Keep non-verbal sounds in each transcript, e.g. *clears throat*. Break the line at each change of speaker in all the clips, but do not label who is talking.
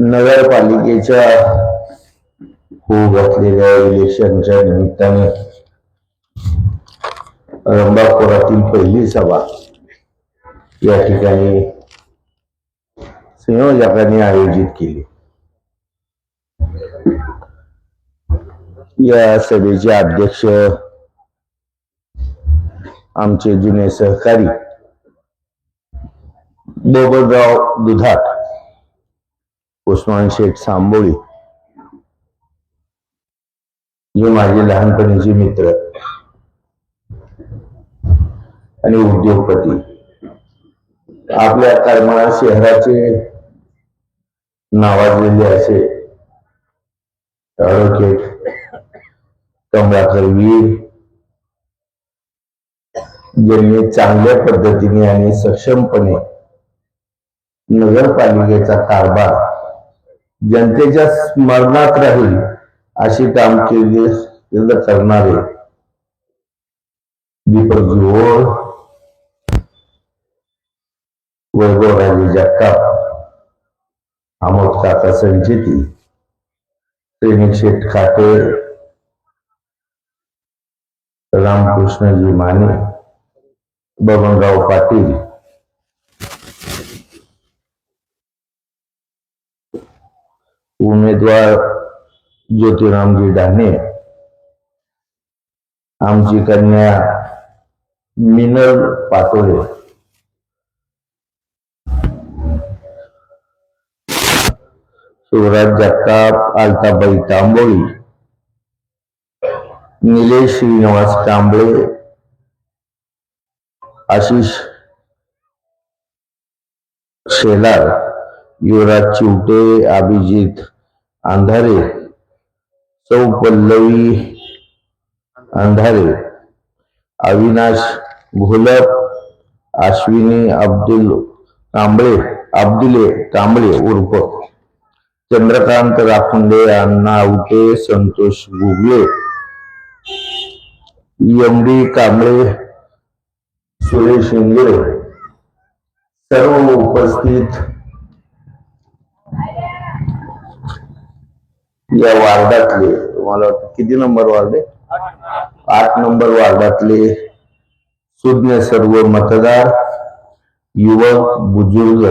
नगरपालिकेच्या होऊ घातलेल्या इलेक्शनच्या निमित्ताने रंभापुरातील पहिली सभा या आयोजित केली. या अध्यक्ष आमचे जुने सहकारी बबनराव दुधाट उस्मान शेठ सांबोळी. हे माझे लहानपणीचे मित्र. आणि उद्योगपती. आपल्या करमाळा शहराचे नावाजलेले असे ॲडव्होकेट कमलाकर वीर ज्यांनी चांगल्या पद्धतीने आणि सक्षमपणे नगरपालिकेचा कारभार जनतेच्या स्मरणात राहील अशी काम केले केलं करणारे. दीपकजी ओळ वैभवराजे जगताप. आमोद काका संचेती. प्रेमिक शेठ खाटे. रामकृष्णजी माने. बबनराव पाटील. उमेदवार ज्योतिरामजी डाणे आमची कन्या मिनल पाटोळे शिवराज जगताप आलताबाई तांबोळी निलेश श्रीनिवास कांबळे आशिष शेलार युवराज चिवटे अभिजित अंधारे सौ पल्लवी अंधारे अविनाश घोलप अश्विनी अब्दुल कांबळे अब्दुले कांबळे उर्फ चंद्रकांत राखुंडे अण्णा उटे संतोष गुगले एम डी कांबळे सुरेश इंगळे. सर्व उपस्थित या वार्डातले तुम्हाला वाटतं किती नंबर वार्ड आहे? आठ नंबर वार्डातले सुज्ञ सर्व मतदार युवक बुजुर्ग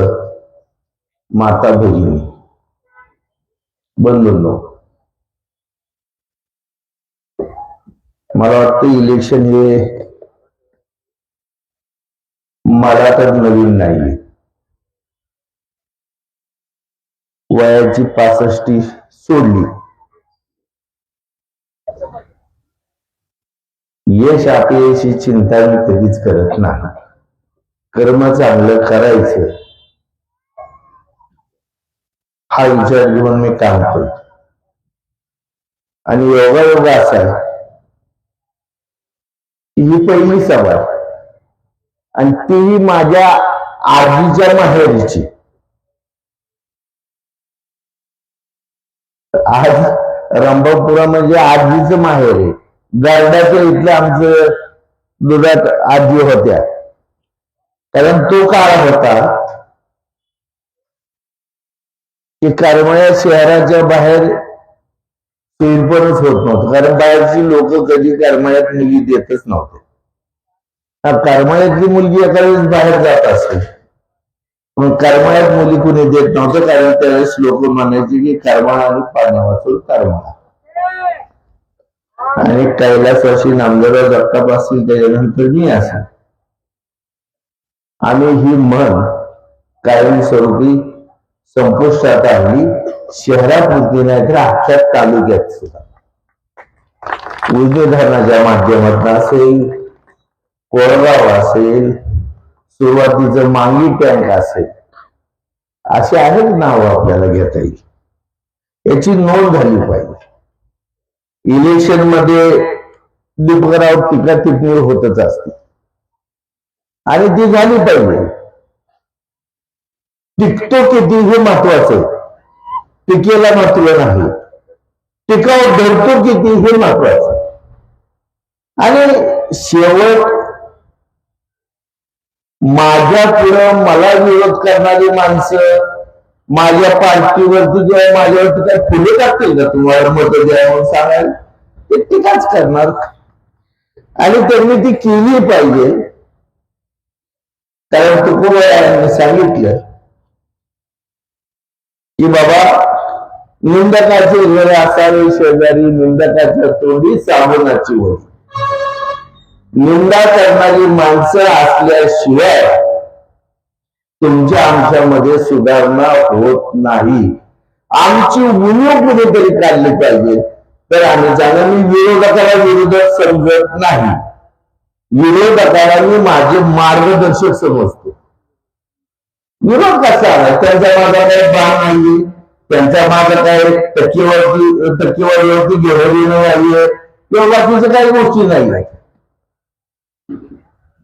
माता भगिनी बंधूंनो. मला वाटतं इलेक्शन हे मला तर नवीन नाही वयाची पासष्टी सोडली. यश अपयशी चिंता मी कधीच करत नाही. कर्म चांगलं करायचं. हा विचार घेऊन मी काम करतो. आणि योगा योगा असा ही पहिली सभा आहे. आणि तीही माझ्या आजीच्या माहेरीची. आज रंभापुरा म्हणजे आजीच माहेर आहे. गारड्याच्या इथलं आमचं दुधात आजी होत्या. कारण तो काळ होता की करमळ्या शहराच्या बाहेर सोयीपणच होत नव्हतं. कारण बाहेरची लोक कधी करमळ्यात मुलगी देतच नव्हते. करमळ्यातली मुलगी एका वेळेस बाहेर जात असेल मग करमळ्यात मुली कुणी देत नव्हतं कारण त्यावेळेस लोक म्हणायचे की करमाळा आणि पाण्या वाचून करमाळा आणि कैलासवासी नामदेवराव जगताप असतील त्याच्यानंतर मी असेल आम्ही ही म्हण कायमस्वरूपी संपुष्टात आणली शहरापुरती नाही तर अख्ख्या तालुक्यात सुद्धा. उजनी धरणाच्या माध्यमातून असेल कोळगाव असेल सुरुवातीचं मांगी टँक असेल असे आहेत नाव आपल्याला घेता येईल याची नोंद झाली पाहिजे. इलेक्शनमध्ये दीपकराव टीका टिपणी होतच असते. आणि ती झाली पाहिजे. टिकतो किती हे महत्वाचं टिकेला महत्त्व नाही. टिकाव धरतो किती हे महत्वाचं आणि शेवट माझ्या पुढं मला विरोध करणारी माणसं माझ्या पार्टीवरती किंवा माझ्यावरती काय फुले टाकतील का तुम्हाला मत द्या म्हणून सांगायला? ते टीकाच करणार. आणि त्यांनी ती केली पाहिजे. कारण तुकोबायांनी सांगितलं की बाबा निंदकाचे घर असावे शेजारी निंदकाच्या तोंडी साबणाची होती निंदा करणारी माणसं असल्याशिवाय तुमच्या आमच्यामध्ये सुधारणा होत नाही. आमची उणीव कुठेतरी काढली पाहिजे. तर आम्ही सांगा मी विरोधकाला विरोधक समजत नाही विरोधकाला मी माझे मार्गदर्शक समजतो. विरोध कसा? आहे त्यांच्या माझा काही बाण नाही त्यांच्या माझं काय टक्केवारी टक्केवारीवरती घेणं झाली आहे किंवा बाकीच्या काही गोष्टी नाही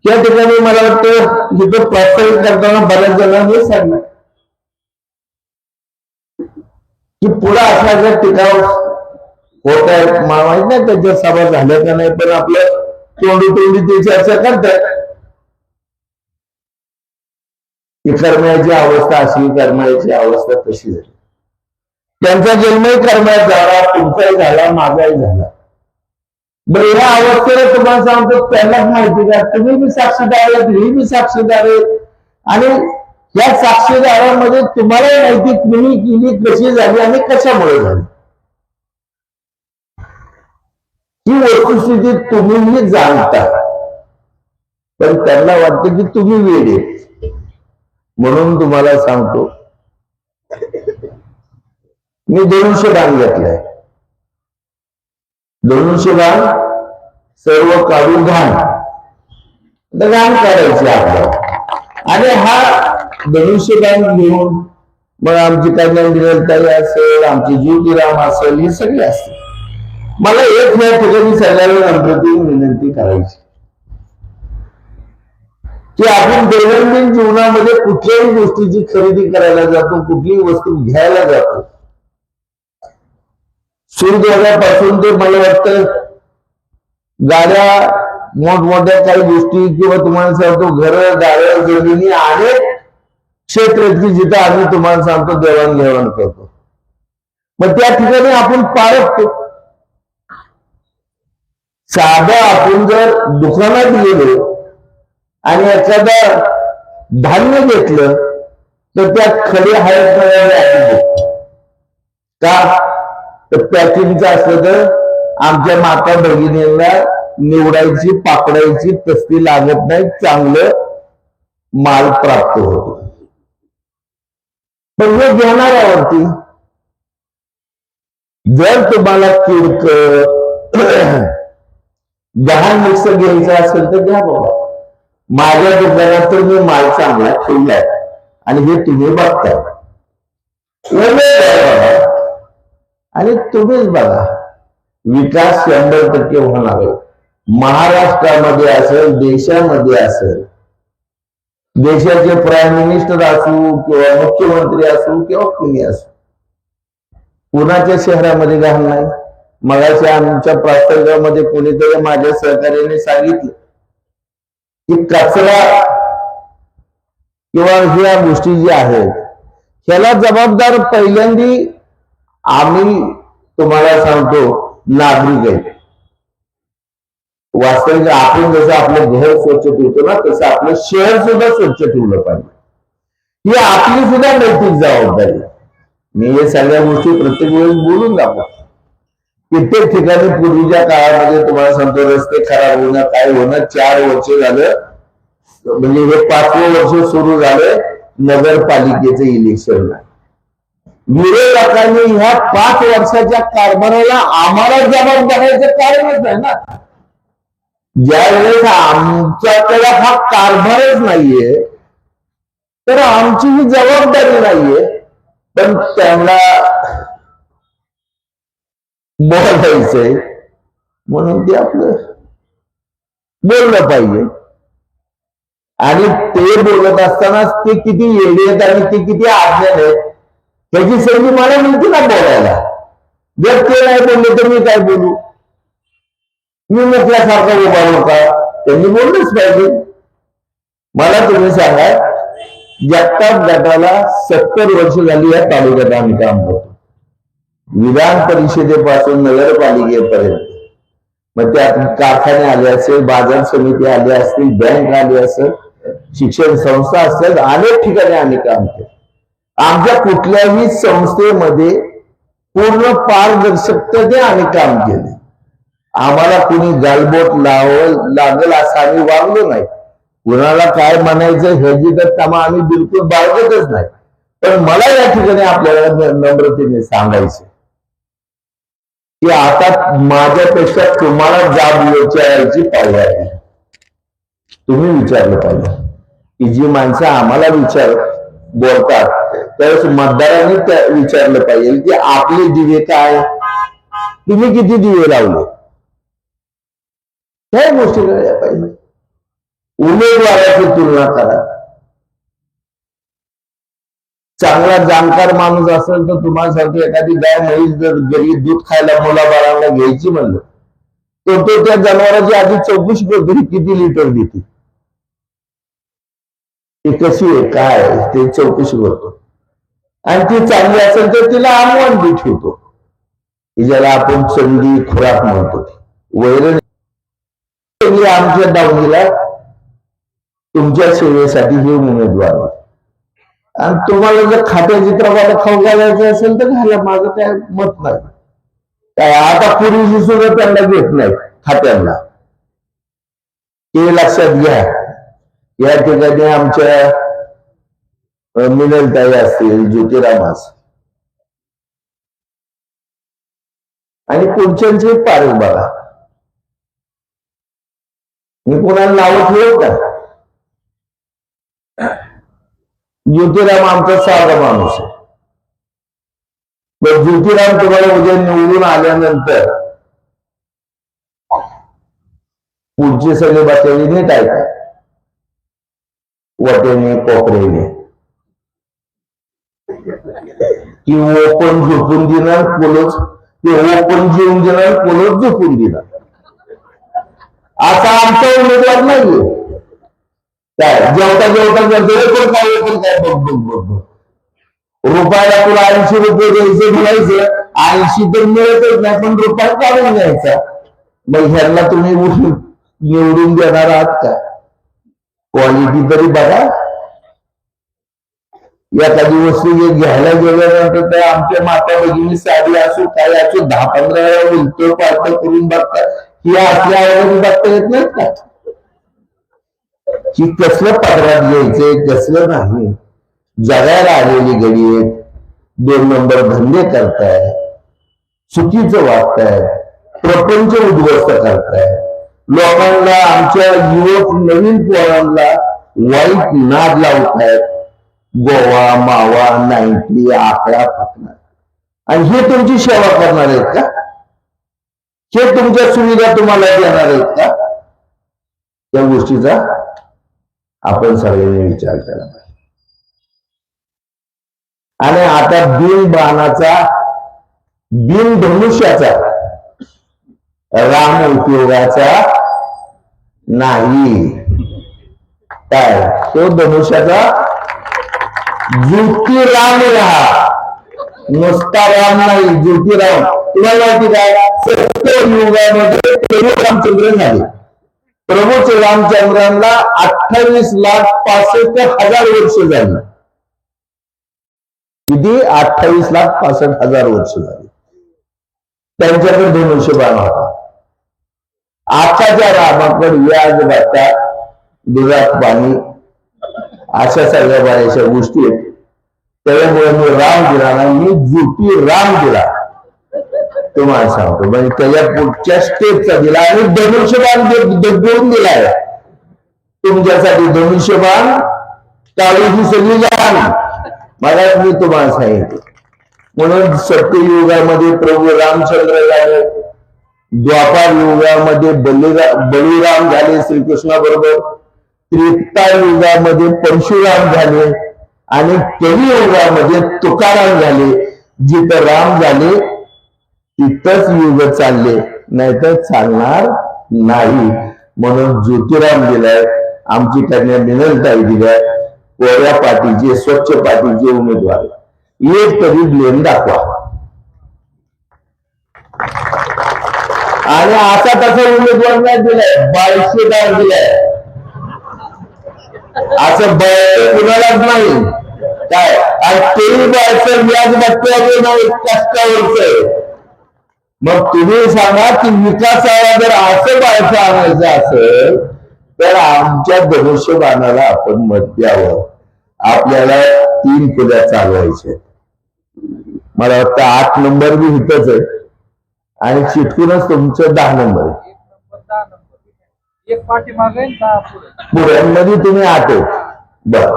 त्या ठिकाणी मला वाटतं इथं प्रोत्साहित करताना बऱ्याच जणांनी सांगणार की पुढे अशा टिकाव होत आहेत मला माहीत नाही त्यांच्या सभा झाल्या का नाही पण आपलं तोंडी तोंडी ते चर्चा करतात. की कर्मयाची अवस्था अशी कर्मयाची अवस्था तशी झाली. त्यांचा जन्मही कर्मयात झाला तुमचाही झाला माझाही झाला. बरं या अवस्थेला तुम्हाला सांगतो त्यांनाच माहिती का तुम्ही बी साक्षीदार आहेत मी बी साक्षीदार आहेत आणि या साक्षीदारांमध्ये तुम्हाला माहिती तुम्ही केली कशी झाली आणि कशामुळे झाली. ही वस्तुस्थिती तुम्हीही जाणता. पण त्यांना वाटतं की तुम्ही वेडे म्हणून तुम्हाला सांगतो मी दोनशे बाण घेतलाय. दोनशे सर्व काढून घाण. घाण काढायची आपल्याला आणि हा धनुष्य घेऊन मग आमची कन्या असेल आमची ज्योतिराम असेल हे सगळे असतील. मला एक या ठिकाणी सगळ्यांना नम्रतेने विनंती करायची. की आपण दैनंदिन जीवनामध्ये कुठल्याही गोष्टीची खरेदी करायला जातो कुठलीही वस्तू घ्यायला जातो. सूर्योदयापासून ते मला वाटतं गाड्या मोठमोठ्या काही गोष्टी किंवा तुम्हाला सांगतो घर गाड्या जमिनी अनेक क्षेत्र आहेत की जिथं आम्ही तुम्हाला सांगतो देवाणघेवाण करतो. मग त्या ठिकाणी आपण पारखतो साधा आपण जर दुकानात गेलो आणि एखादा धान्य घेतलं तर त्यात खडे आहेत का? तर पॅकिंगचं असलं तर आमच्या माता भगिनींना निवडायची पाकडायची तस्ती लागत नाही चांगलं माल प्राप्त होतो. पण हे घेणाऱ्यावरती जर तुम्हाला किडक *clears throat* गहाण मिक्सर घ्यायचं असेल तर घ्या बाबा. माझ्या दुकानात तर मी माल चांगला ठेवलाय. आणि हे तुम्ही बघताय. आणि तुम्हीच बघा विकास शंभर टक्के होणार आहे. महाराष्ट्रामध्ये असेल देशामध्ये असेल देशाचे प्राईम मिनिस्टर असू किंवा मुख्यमंत्री असू किंवा कुणी असू कुणाच्या शहरामध्ये घाण नाही मगाशी आमच्या प्रास्ताविकामध्ये कोणीतरी माझ्या सहकार्याने सांगितलं की कचरा किंवा ह्या गोष्टी ज्या आहेत ह्याला जबाबदार पहिल्यांदी आम्ही तुम्हाला सांगतो नागरिक आहे. वास्तविक आपण जसं आपलं घर स्वच्छ ठेवतो ना तसं आपलं शहर सुद्धा स्वच्छ ठेवलं पाहिजे. ही आपली सुद्धा नैतिक जबाबदारी मी हे सगळ्या गोष्टी प्रत्येक वेळेस बोलून दाखवतो. कित्येक ठिकाणी पूर्वीच्या काळामध्ये तुम्हाला सांगतो रस्ते खराब होणं काय होणं चार वर्ष झालं म्हणजे हे पाचवं वर्ष सुरू झालं नगरपालिकेचं इलेक्शन विरोधकांनी ह्या पाच वर्षाच्या कारभाराला आम्हाला जबाब कारणच आहे ना. ज्या वेळेस आमच्याकडे हा कारभारच नाहीये तर आमची ही जबाबदारी नाहीये. पण त्यांना बोलायचंय म्हणून ते आपलं बोललं पाहिजे. आणि ते बोलत असतानाच ते किती येडे आहेत आणि ते किती आज्ञान आहेत त्याची संधी मला म्हणते ना बोलायला? जर ते नाही बोलले तर मी काय बोलू? मी म्हटल्यासारखा उभा होता त्यांनी बोललंच पाहिजे. मला तुम्ही सांगा जगताप गटाला सत्तर वर्ष झाली या तालुक्यात आम्ही काम करतो. विधान परिषदेपासून नगरपालिकेपर्यंत. मग त्यात कारखाने आले असेल बाजार समिती आली असतील बँक आली असेल शिक्षण संस्था असेल अनेक ठिकाणी आम्ही काम केलं. आमच्या कुठल्याही संस्थेमध्ये पूर्ण पारदर्शकतेने आम्ही काम केले. आम्हाला कुणी गालबोट लाव लागेल असं आम्ही वागलो नाही. कुणाला काय म्हणायचं ह्याची तर कामा आम्ही बिलकुल बाळगतच नाही. पण मला या ठिकाणी आपल्याला नम्रतेने सांगायचं की आता माझ्यापेक्षा तुम्हाला जाब विचारायची पाळी आहे. तुम्ही विचारलं पाहिजे. की जी माणसं आम्हाला विचार बोलतात त्यावेळेस मतदारांनी विचारलं पाहिजे की आपले दिवे काय? तुम्ही किती दिवे लावले? ह्या गोष्टी कळल्या पाहिजे. उमेदवाराची तुलना करा. चांगला जाणकार माणूस असेल तर तुम्हाला एखादी गाय म्हैस जर घरी दूध खायला मुलाबाळांना घ्यायची म्हणलं तर तो त्या जनावराची आधी चौकशी करतो किती लिटर देते. ते कशी आहे काय ते चौकशी करतो. आणि ती चांगली असेल तर तिला आव्हान बी ठेवतो. की ज्याला आपण चंडी खुराक म्हणतो. वैरण आमच्या दावणीला तुमच्या सेवेसाठी हे उमेदवार आणि तुम्हाला जर खात्याची चित्रपाला खाऊ घालायचं असेल तर घाला माझं काय मत नाही. काय आता पूर्वीची सुद्धा त्यांना घेत नाही खात्यांना. हे लक्षात घ्या. या ठिकाणी आमच्या मिनलताई असतील ज्योतिराम असतील. आणि पुढच्यांचे पारख बघा. मी कोणाला नाव ठेवू का ज्योतिराम आमचा साधा माणूस आहे. पण ज्योतिराम तुम्हाला उद्या निवडून आल्यानंतर पुढची सगळे बातमी नीट ऐका वटेने कोपरेने की हो ओपन झोपून देणार पोलच ते हो ओपन जेवून देणार पोलच झोपून देणार? आता आमचा उमेदवार नाहीये. काय? जेवता जेवता करतो पण काय ओपन काय? बघ बघ बघ बघ. रुपयाला तुला ऐंशी रुपये द्यायचे म्हणायचं. ऐंशी तर मिळतच नाही पण रुपया काढून घ्यायचा. मग ह्यांना तुम्ही निवडून देणार आहात का क्वालिटी तरी बघा. एखादी वस्तू जे घ्यायला गेल्यानंतर ते आमच्या माता भगिनी साडी असो काय असो दहा पंधरा वेळा उलट पालट करून बघतात. ही आपल्या आईवडील बघता येत नाहीत का? की कसलं पदरात घ्यायचंय कसलं नाही. जगायला आलेली घडी आहेत. दोन नंबर धंदे करताय. चुकीचं वागताय. प्रपंच उद्ध्वस्त करताय. लोकांना आमच्या युवक नवीन पोरांना वाईट नाद लावतायत. गोवा मावा नाईन्टी आकडा फाकणार आणि हे तुमची सेवा करणार आहेत का? हे तुमच्या सुविधा तुम्हाला देणार आहेत का? त्या गोष्टीचा आपण सगळ्यांनी विचार केला पाहिजे. आणि आता बिन बाणाचा बिन धनुष्याचा राम उपयोगाचा नाही. काय? तो धनुष्याचा ज्योतिराम राहा नुसता राम नाही ज्योतिराम. तुम्हाला माहिती काय? सत्य युगामध्ये प्रभू रामचंद्र झाले. प्रभू रामचंद्रांना अठ्ठावीस लाख पासष्ट हजार वर्ष झाली. किती? अठ्ठावीस लाख पासष्ट हजार वर्ष झाली. त्यांच्याकडे धनुष्यबाण होता. आताच्या रामाकडे व्याज भत्ता दुधात पाणी अशा सगळ्या बऱ्याचशा गोष्टी आहेत. त्याच्यामुळे मी राम दिला नाही मी ज्योती राम दिला. तुम्हाला सांगतो म्हणजे त्याच्या पुढच्या स्टेपचा दिला आणि धनुष्यबाण दगडून दिलाय. तुमच्यासाठी धनुष्यबाण काळूची सगळी जाण मला मी तुम्हाला सांगितलं. म्हणून सत्ययुगामध्ये प्रभू रामचंद्र झाले. द्वापार युगामध्ये बलिरा बलिराम झाले श्रीकृष्णाबरोबर. त्रेता युगामध्ये परशुराम झाले आणि कलियुगामध्ये तुकाराम झाले. जिथं राम झाले तिथंच युग चालले. नाहीतर चालणार नाही. म्हणून ज्योतिराम दिलाय आमची कन्या मिनलताई दिलाय कोऱ्या पाठीचे स्वच्छ पाठीचे उमेदवार एक तरी ब्लेम दाखवा. आणि आता तसा उमेदवार नाही दिलाय बाळशेदार दिलाय. असं बळ कुणालाच नाही. काय? आणि तेही बळचं व्याज बघतोय नाही? कष्टावरच. मग तुम्ही सांगा की विकासाला जर असं बाळसं आणायचं असेल तर आमच्या धनुष्यबाणाला आपण मत द्यावं. आपल्याला तीन पुऱ्या चालवायचे मला वाटतं आठ नंबर बी इथंच आहे. आणि चिटकूनच तुमचं दहा नंबर आहे.
एक पाठीमागे आणि दहा पुढे.
पुऱ्यांमध्ये तुम्ही आठ बर.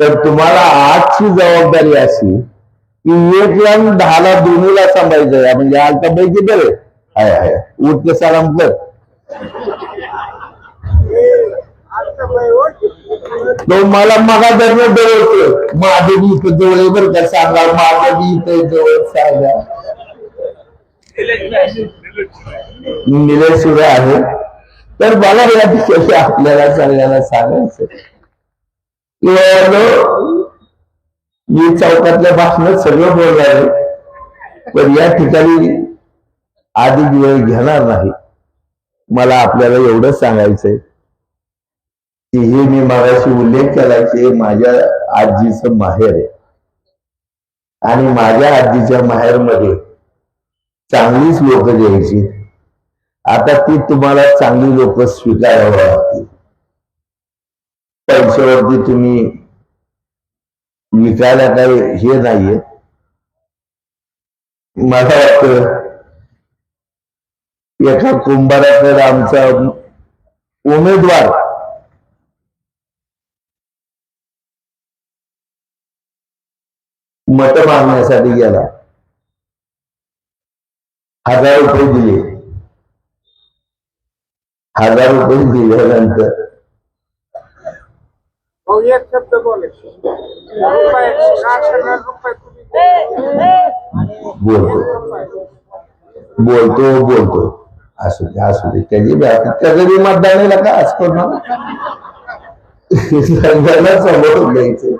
तर तुम्हाला आठची जबाबदारी अशी की एक लाख दहाला दोन्हीला सांभाळायचं म्हणजे आलता पैकी बरे. हाय हाय. उठ के सलाम कर तो मला मगा डोळतो माझं बी इथं जवळ बरं का सांगा. बी इथं जवळ सांगा. निलेश सुरू आहे. तर मला या दिवशी आपल्याला सगळ्यांना सांगायचं मी चौकातल्या भाषणात सगळं बोलणार पण या ठिकाणी अधिक वेळ घेणार नाही. मला आपल्याला एवढं सांगायचंय. की हे मी मागाशी उल्लेख केला की हे माझ्या आजीचं माहेर आहे. आणि माझ्या आजीच्या माहेरमध्ये चांगलीच लोक द्यायची आता ती तुम्हाला चांगली लोक स्वीकारावं लागतील. पैशावरती तुम्ही विकायला काही हे नाहीये. मला वाटतं एका कुंभाराकडे आमचा उमेदवार मत मागण्यासाठी गेला. हजार रुपये दिले. हजार रुपये दिल्यानंतर बोलतो. बोलतो. बोलतो असू दे असू दे. त्याची त्याचं बी मतदानाला का? आज करू नका. समोर घ्यायचं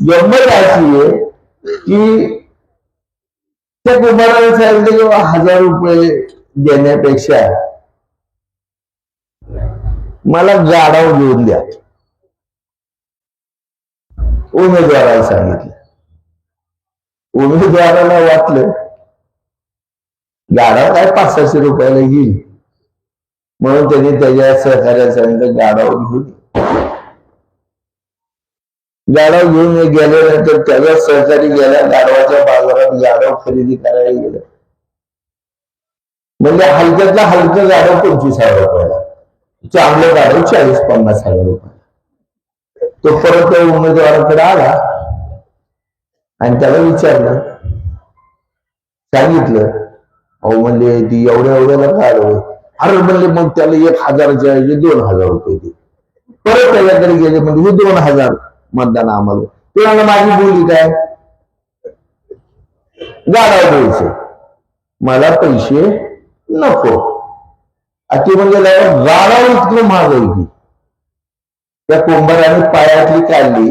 गंमत अशी आहे की त्या कुमाराने सांगितलं की बा हजार रुपये देण्यापेक्षा मला गाडाव घेऊन द्या. उमेदवाराला सांगितलं. उमेदवाराला वाटलं गाडा काय पाच सहाशे रुपयाला येईल. म्हणून त्यांनी त्याच्या सहकार्याला सांगितलं गाडावर घेऊन ये. गाडाव घेऊन गेल्यानंतर त्याच्या सहकारी गेल्या गाडवाच्या बाजारात गाडव खरेदी करायला गेलं. म्हणजे हलक्यातला हलकं गाडव पंचवीस हजार रुपयाला. चांगलं गाडव चाळीस पन्नास हजार रुपये. तो परत त्या उमेदवाराकडे आला आणि त्याला विचारलं सांगितलं अहो म्हणले ती एवढ्या एवढ्याला काढ अरे म्हणले मग त्याला एक हजाराच्या ऐवजी दोन हजार रुपये दे. परत त्याच्याकडे गेले म्हणजे हे दोन हजार मतदान आम्हाला. ते माझी बोली काय? गाडा द्यायचे मला पैसे नको. आ ते म्हणजे गाडा इतकं महागाई त्या कुंभाराने पायातली काढली.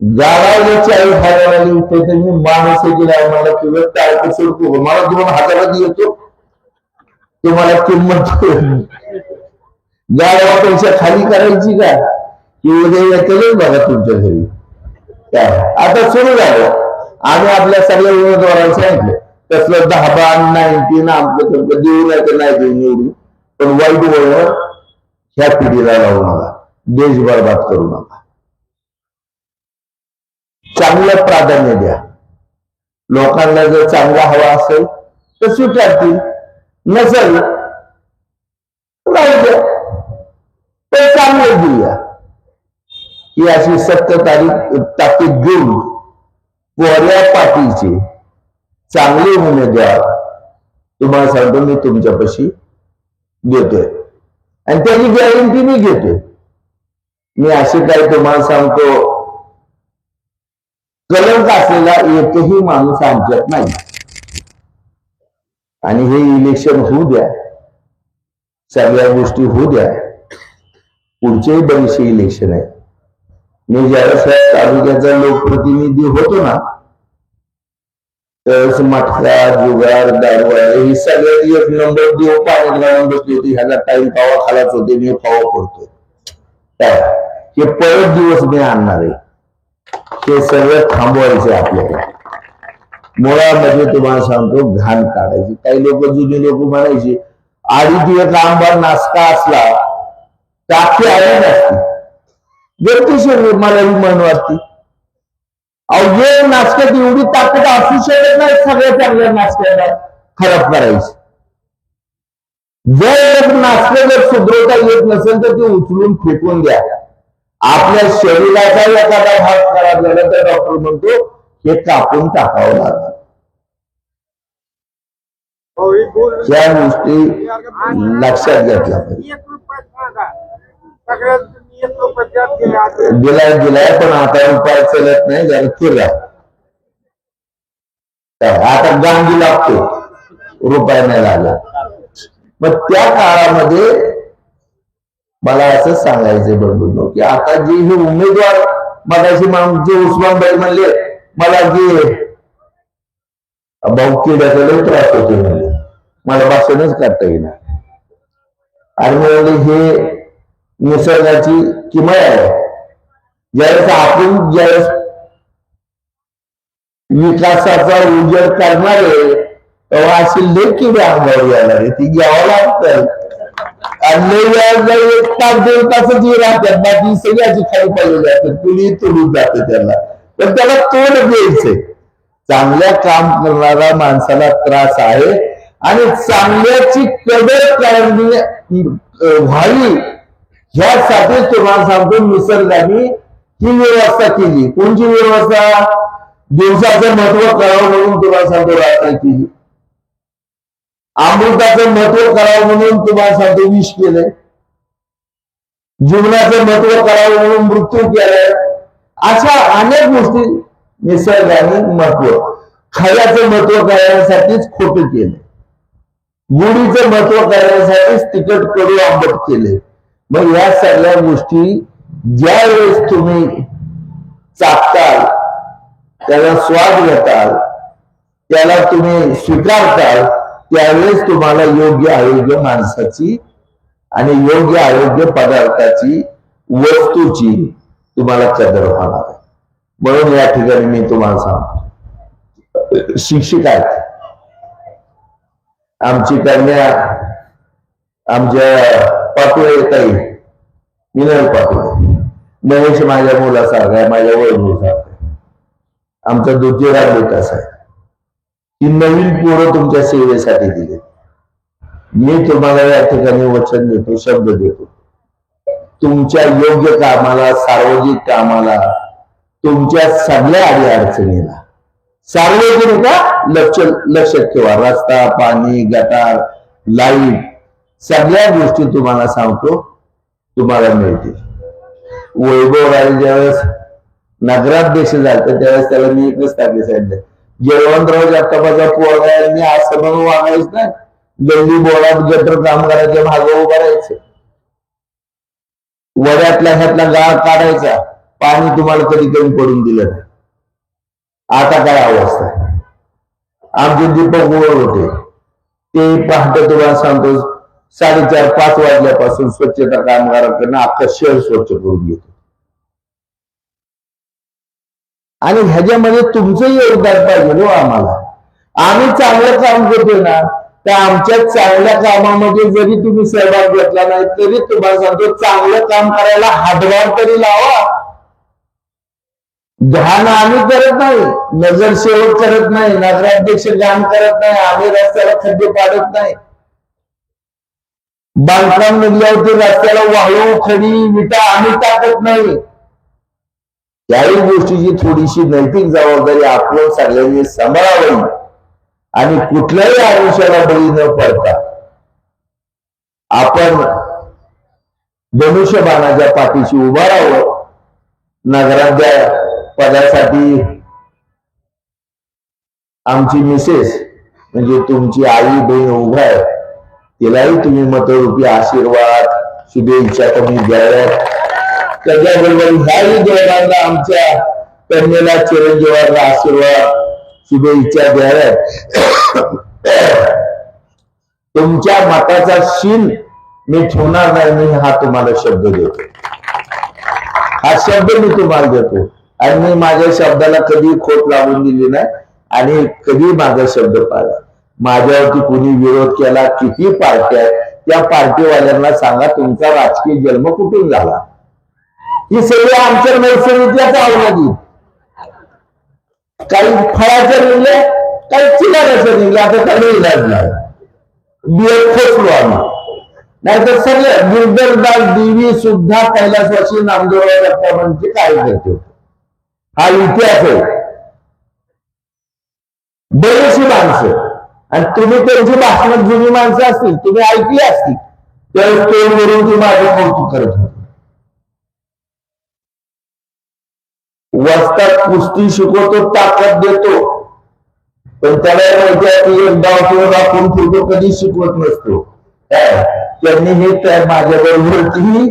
गावाला चाळीस हजाराला रुपये तर मी माणूस गेला मला तुला टाळक सोडतो मला दोन हजारात येतो. तुम्हाला किंमत गावापेक्षा खाली करायची का? की उद्या येतेच बघा तुमच्या घरी. काय आता सुरू झालं. आम्ही आपल्या सगळ्या उमेदवारांना सांगितलं. तसलं दहा बार नाईन्टीन आमचं देऊ नाही तर नाही देऊ निवडून पण वाईट वळण ह्या पिढीला लावू नका. देश बरबाद करू नका. चांगलं प्राधान्य द्या. लोकांना जर चांगला हवा असेल तर स्वीकारतील. नसेल राहू द्या. तर चांगलं देऊया ही अशी सत्य तारीख ताकीद घेऊन कोऱ्या पाठीचे चांगले उमेदवार. तुम्हाला सांगतो मी तुमच्यापाशी. देतोय. आणि त्याची गॅरंटी मी घेतोय. मी अशी काय तुम्हाला सांगतो. कलंक असलेला एकही माणूस आमच्यात नाही. आणि हे इलेक्शन होऊ द्या. सगळ्या गोष्टी होऊ द्या. पुढचेही बरेचसे इलेक्शन आहे मी ज्यावेळेस तालुक्याचा लोकप्रतिनिधी होतो ना त्यावेळेस मटका जुगार दारवाड ही सगळ्यात एक नंबर देव पाण्यात घालून बसली होती ह्याचा टाइम पावा खालाच होते मी पावा पडतोय. काय हे परत दिवस मी आणणार आहे. हे सगळं थांबवायचे आपल्याला. मुळामध्ये तुम्हाला सांगतो घाण काढायची. काही लोक जुनी लोक म्हणायचे आधी एक आंबा नाश्ता असला टाकी आली नसती. गरजेशीर मला ही म्हण वाटते. अहो नाश्त्यात एवढी ताकद असू शकत नाही सगळ्या चांगल्या नाश्त्याला खराब करायची. जर नाश्ता जर सुधरवता येत नसेल तर ते उचलून फेकून द्या. आपल्या शरीराचा एखादा भाग खराब झाला तर डॉक्टर म्हणतो हे कापून टाकावं लागतं
हो, ही बोल-
या गोष्टी लक्षात घेतल्या पाहिजे.
आता
दिलाय दिलाय पण आता उपाय चलत नाही जरा फिरा आता गांधी लागतो. रुपया नाही लागला. मग त्या काळामध्ये मला असं सांगायचं बंधूंनो की आता जे हे उमेदवार मगाशी जे उस्मानबाई म्हणले मला जे भाऊ किड्याचा लई त्रास होतो म्हणले. मला भाषणच करता येणार आणि हे निसर्गाची किमय आहे. ज्यावेळेस आपण ज्यावेळेस विकासाचा उजेड करणारे तेव्हा अशी लेख किडे अंगावर येणार आहे ती घ्यावं लागतं. आणि एक तास दोन तासच हे राहतात. बाकी सगळ्याची खाली पाहिजे असतात कुणी तोडून जातं त्याला. पण त्याला तोड द्यायचंय. चांगल्या काम करणारा माणसाला त्रास आहे. आणि चांगल्याची कदर करणे व्हावी ह्यासाठीच तुम्हाला सांगतो निसर्गाने ही व्यवस्था केली. कोणची व्यवस्था? दिवसाचं महत्त्व करावं म्हणून तुम्हाला सांगतो रात्र केली अमृताचं महत्त्व करावं म्हणून तुम्हाला सांगतो विष केलंय. जीवनाचं महत्त्व करावं म्हणून मृत्यू केलाय. अशा अनेक गोष्टी निसर्गाने महत्त्व. खऱ्याचं महत्त्व करण्यासाठीच खोटं केलं गुढीचं महत्त्व करण्यासाठीच तिकट कडू आंबट केले मग या सगळ्या गोष्टी ज्या वेळेस तुम्ही चाकताल त्याला स्वाद घेताल त्याला तुम्ही स्वीकारताल त्यावेळेस तुम्हाला योग्य आरोग्य माणसाची आणि योग्य आरोग्य पदार्थाची वस्तूची तुम्हाला कदर होणार आहे. म्हणून या ठिकाणी मी तुम्हाला सांगतो. शिक्षिका आहेत. आमची कन्या आमच्या पाटोळे ताई विनय पाटोळे महेश माझ्या मुलासारखा आहे माझ्या वडिलासारखा आहे. आमचा दुसरा विकास आहे. ही नवीन पोरं तुमच्या सेवेसाठी दिली. मी तुम्हाला या ठिकाणी वचन देतो शब्द देतो. तुमच्या योग्य कामाला सार्वजनिक कामाला तुमच्या सगळ्या आडी अडचणीला सार्वजनिक लक्ष लक्षात ठेवा. रस्ता पाणी गटार लाइट सगळ्या गोष्टी तुम्हाला सांगतो तुम्हाला मिळतील. वैभव राजे ज्यावेळेस नगराध्यक्ष झाले त्यावेळेस त्याला मी एकच टाकले सांगितलं जयवंतराव जगतापाचा पोरगा यांनी मी असं म्हणून वागायच नाही गल्ली बोळात गटर कामगाराच्या मागे उभं राहायचं. वड्यातल्या ह्यातला गाळ काढायचा पाणी तुम्हाला कधी कमी पडून दिलं नाही. आता काय अवस्था आहे? आमचे दीपक गोळ होते. ते पहाटे तुम्हाला सांगतो साडेचार पाच वाजल्यापासून स्वच्छता कामगारांकडनं अख्खा शहर स्वच्छ करून घेतो. आणि ह्याच्यामध्ये तुमचं योगदान पाहिजे हो आम्हाला. आम्ही चांगलं काम करतोय ना तर आमच्या चांगल्या कामामध्ये जरी तुम्ही सहभाग घेतला नाही तरी तुम्हाला सांगतो चांगलं काम करायला हातभार तरी लावा. घाण आम्ही करत नाही नगरसेवक करत नाही नगराध्यक्ष ध्यान करत नाही आम्ही रस्त्याला खड्डे पाडत नाही. बांधकाम निघल्यावरती रस्त्याला वाळू खडी विटा आम्ही टाकत नाही. त्याही गोष्टीची थोडीशी नैतिक जबाबदारी आपण सगळ्यांनी सांभाळावी आणि कुठल्याही आयुष्याला बळी न पडता आपण धनुष्यबाणाच्या पाठीशी उभा राहावं. नगराध्या पदासाठी आमची मिसेस म्हणजे तुमची आई बहीण उभा आहे. तिलाही तुम्ही मतरूपी आशीर्वाद शुभेच्छा तुम्ही द्याव्यात. त्याच्याबरोबर ह्याही देवांना आमच्या कन्येला चिरंजीवांना आशीर्वाद शुभेच्छा द्याव्यात. तुमच्या मताचा शील मी ठेवणार नाही मी हा तुम्हाला शब्द देतो. हा शब्द मी तुम्हाला देतो. आणि मी माझ्या शब्दाला कधी खोट लावून दिली नाही आणि कधी माझा शब्द पाळला माझ्यावरती कुणी विरोध केला किती पार्ट्या आहेत त्या पार्टीवाल्यांना सांगा तुमचा राजकीय जन्म कुठून झाला? ही सगळी आमच्या नैसर्गिकल्याच आवडली काही फळाचं निघले काही चिलाऱ्याच्या निघल्या आता काही इलाज नाही. बियत खोचलो आम्ही. नाहीतर सगळे गिरधरदास देवी सुद्धा कैलासवाशी नामदेवराव दत्तामांचे काय करते हा इतिहास आहे. बरीचशी माणसं. आणि तुम्ही त्यांची भाषणात जुनी माणसं असतील तुम्ही ऐकली असतील त्यावेळेस तोंडवरून ती माझं कौतुक करत होते. वाचतात कुस्ती शिकवतो ताकद देतो. पण त्याला माहिती आहे की एक डाव किंवा दाखवून फिरतो कधी शिकवत नसतो. काय? त्यांनी हे त्या माझ्या बरोबरची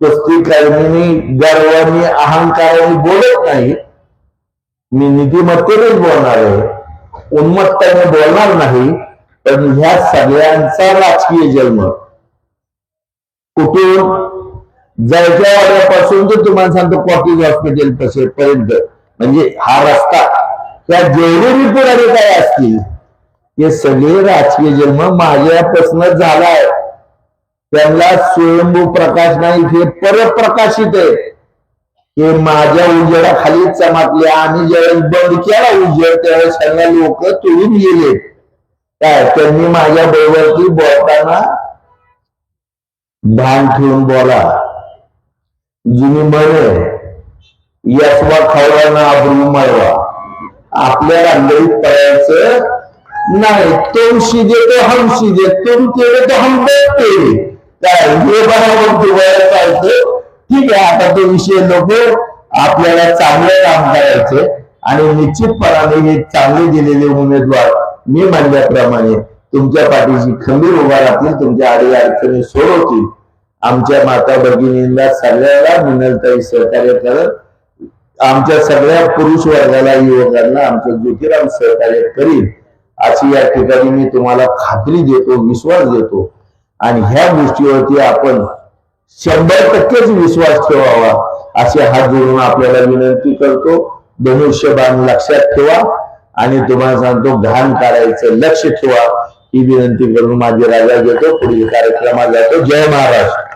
कुस्ती कर्मिनी गर्वानी अहंकाराने बोलत नाही. मी नीतिमत्तेनेच बोलणार आहे. उन्मत्ताने बोलणार नाही पण ह्या सगळ्यांचा राजकीय जन्म. कुठून? जायच्या वाड्यापासून तर तुम्हाला सांगतो कॉटेज हॉस्पिटल पर्यंत. म्हणजे हा रस्ता त्या जेवढे पुढारी काय असतील? ते सगळे राजकीय जन्म माझ्यापासून झालाय. त्यांना स्वयंभू प्रकाश नाही हे परप्रकाशित आहे. हे माझ्या उजेडाखाली चमकले आणि ज्यावेळेस बंद केला उजेड त्यावेळेस सगळ्या लोक तुळून गेले. काय? त्यांनी माझ्या बरोबरती बोलताना भान ठेवून बोला. जुनी म्हणे यशवा ना अब्रू मळवा आपल्या रांगडीत पडायचं नाही. तुम शिजे तो हम शिजे तुम केले तो हम तेरे काय? हे बरोबर तुम्हाला चालतं. ठीक आहे आता तो विषय नको. आपल्याला चांगलं काम करायचं आणि निश्चितपणाने हे चांगले दिलेले उमेदवार मी म्हणल्याप्रमाणे तुमच्या पाठीशी खंबीर उभा राहतील तुमच्या आडी अडचणी सोडवतील. आमच्या माता भगिनींना सगळ्याला मिनलताई सहकार्य करत आमच्या सगळ्या पुरुष वर्गाला युवकांना आमचं ज्योतिराम सहकार्य करील अशी या ठिकाणी मी तुम्हाला खात्री देतो विश्वास देतो. आणि ह्या गोष्टीवरती आपण शंभर टक्केच विश्वास ठेवावा असे हात जोडून आपल्याला विनंती करतो. धनुष्यबाण लक्षात ठेवा. आणि तुम्हाला सांगतो घाण काढायचं लक्ष ठेवा. ही विनंती करून माझी राजा घेतो पुढील कार्यक्रमात जातो. जय महाराष्ट्र.